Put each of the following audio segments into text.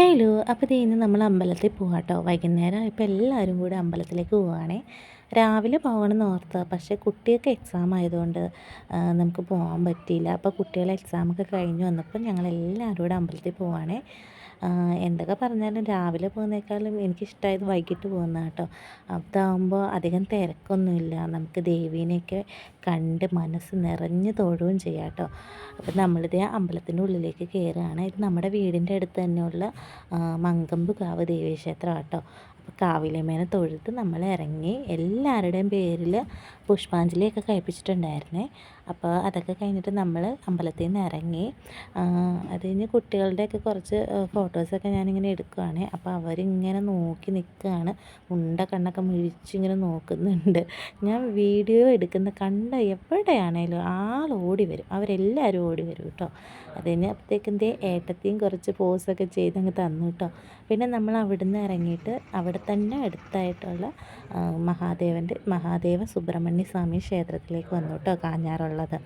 Hello അപ്പോൾ ഇന്ന് നമ്മൾ അമ്പലത്തിൽ പോകാം കേട്ടോ വൈകുന്നേരം ഇപ്പോൾ എല്ലാവരും കൂടി അമ്പലത്തിലേക്ക് പോവുകയാണേ രാവിലെ പോകണമെന്ന് ഓർത്ത. പക്ഷേ കുട്ടിയൊക്കെ എക്സാം ആയതുകൊണ്ട് നമുക്ക് പോകാൻ പറ്റിയില്ല. അപ്പോൾ കുട്ടികളെ എക്സാമൊക്കെ കഴിഞ്ഞ് വന്നപ്പോൾ ഞങ്ങൾ എല്ലാവരും കൂടെ അമ്പലത്തിൽ പോവാണേ. എന്തൊക്കെ പറഞ്ഞാലും രാവിലെ പോകുന്നേക്കാളും എനിക്കിഷ്ടമായത് വൈകിട്ട് പോകുന്ന കേട്ടോ അതാകുമ്പോൾ അധികം തിരക്കൊന്നുമില്ല. നമുക്ക് ദേവീനെയൊക്കെ കണ്ട് മനസ്സ് നിറഞ്ഞ് തൊഴുകയും ചെയ്യാം കേട്ടോ അപ്പം നമ്മളിത് അമ്പലത്തിന്റെ ഉള്ളിലേക്ക് കയറുകയാണ്. ഇത് നമ്മുടെ വീടിന്റെ അടുത്ത് തന്നെയുള്ള മങ്കമ്പ് കാവ് ദേവീക്ഷേത്രം കേട്ടോ അപ്പോൾ കാവിലമ്മേനെ തൊഴുത്ത് നമ്മൾ ഇറങ്ങി എല്ലാവരുടെയും പേരിൽ പുഷ്പാഞ്ജലിയൊക്കെ കഴിപ്പിച്ചിട്ടുണ്ടായിരുന്നേ. അപ്പോൾ അതൊക്കെ കഴിഞ്ഞിട്ട് നമ്മൾ അമ്പലത്തിൽ നിന്ന് ഇറങ്ങി. അത് കഴിഞ്ഞ് കുട്ടികളുടെയൊക്കെ കുറച്ച് ഫോട്ടോസൊക്കെ ഞാനിങ്ങനെ എടുക്കുകയാണ് അപ്പോൾ അവരിങ്ങനെ നോക്കി നിൽക്കുകയാണ്. ഉണ്ട കണ്ണൊക്കെ മിഴിച്ചിങ്ങനെ നോക്കുന്നുണ്ട്. ഞാൻ വീഡിയോ എടുക്കുന്ന കണ്ട എവിടെയാണേലും ആൾ ഓടി വരും. അവരെല്ലാവരും ഓടി വരും കേട്ടോ. അത് കഴിഞ്ഞ് അപ്പോഴത്തേക്കും ഏട്ടത്തെയും കുറച്ച് പോസൊക്കെ ചെയ്ത് അങ്ങ് തന്നു കേട്ടോ. പിന്നെ നമ്മൾ അവിടുന്ന് ഇറങ്ങിയിട്ട് അവിടെ തന്നെ അടുത്തായിട്ടുള്ള മഹാദേവന്റെ മഹാദേവ സുബ്രഹ്മണ്യ സ്വാമി ക്ഷേത്രത്തിലേക്ക് വന്നു കേട്ടോ കാഞ്ഞാറുള്ളത്.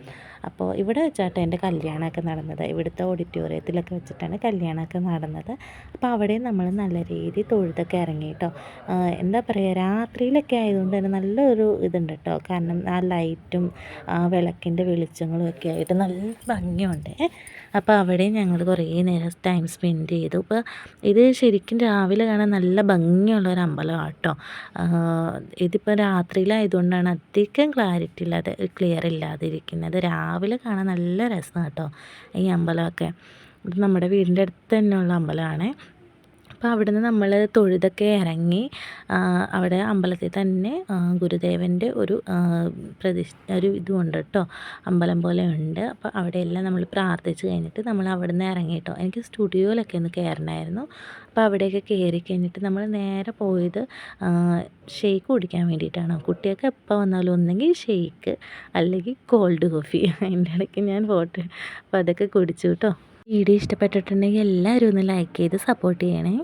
അപ്പോൾ ഇവിടെ വെച്ചാട്ടോ എന്റെ കല്യാണമൊക്കെ നടന്നത്. ഇവിടുത്തെ ഓഡിറ്റോറിയത്തിലൊക്കെ വെച്ചിട്ടാണ് കല്യാണമൊക്കെ നടന്നത്. അപ്പോൾ അവിടെ നമ്മൾ നല്ല രീതി തൊഴുതൊക്കെ ഇറങ്ങി കേട്ടോ. എന്താ പറയുക രാത്രിയിലൊക്കെ ആയതുകൊണ്ട് തന്നെ നല്ലൊരു ഇതുണ്ട് കേട്ടോ. കാരണം ആ ലൈറ്റും ആ വിളക്കിന്റെ വെളിച്ചങ്ങളും ഒക്കെ ആയിട്ട് നല്ല ഭംഗിയുണ്ട്. അപ്പോൾ അവിടെ ഞങ്ങൾ കുറേ നേരം ടൈം സ്പെൻഡ് ചെയ്തു. അപ്പോൾ ഇത് ശരിക്കും രാവിലെ കാണാൻ നല്ല ഭംഗിയുള്ള ഒരു അമ്പലമാണ് കേട്ടോ ഇതിപ്പോൾ രാത്രിയിലായതുകൊണ്ടാണ് അധികം ക്ലാരിറ്റി ഇല്ലാതെ ക്ലിയർ ഇല്ലാതിരിക്കുന്നത്. രാവിലെ കാണാൻ നല്ല രസമാണ് കേട്ടോ ഈ അമ്പലമൊക്കെ. ഇത് നമ്മുടെ വീടിന്റെ അടുത്ത് തന്നെയുള്ള അമ്പലമാണേ. അപ്പോൾ അവിടുന്ന് നമ്മൾ തൊഴുതൊക്കെ ഇറങ്ങി അവിടെ അമ്പലത്തിൽ തന്നെ ഗുരുദേവന്റെ ഒരു പ്രതിഷ്ഠ ഒരു ഇതുമുണ്ട് കേട്ടോ അമ്പലം പോലെ ഉണ്ട്. അപ്പോൾ അവിടെയെല്ലാം നമ്മൾ പ്രാർത്ഥിച്ച് കഴിഞ്ഞിട്ട് നമ്മൾ അവിടുന്ന് ഇറങ്ങി കേട്ടോ എനിക്ക് സ്റ്റുഡിയോയിലൊക്കെ ഒന്ന് കയറണമായിരുന്നു അപ്പോൾ അവിടെയൊക്കെ കയറി കഴിഞ്ഞിട്ട് നമ്മൾ നേരെ പോയത് ഷെയ്ക്ക് കുടിക്കാൻ വേണ്ടിയിട്ടാണ്. കുട്ടിയൊക്കെ എപ്പോൾ വന്നാലും ഒന്നെങ്കിൽ ഷെയ്ക്ക് അല്ലെങ്കിൽ കോൾഡ് കോഫി. അതിന്റെ ഇടയ്ക്ക് ഞാൻ ഫോട്ടോ അപ്പോൾ അതൊക്കെ കുടിച്ചു കേട്ടോ വീഡിയോ ഇഷ്ടപ്പെട്ടിട്ടുണ്ടെങ്കിൽ എല്ലാവരും ഒന്ന് ലൈക്ക് ചെയ്ത് സപ്പോർട്ട് ചെയ്യണേ.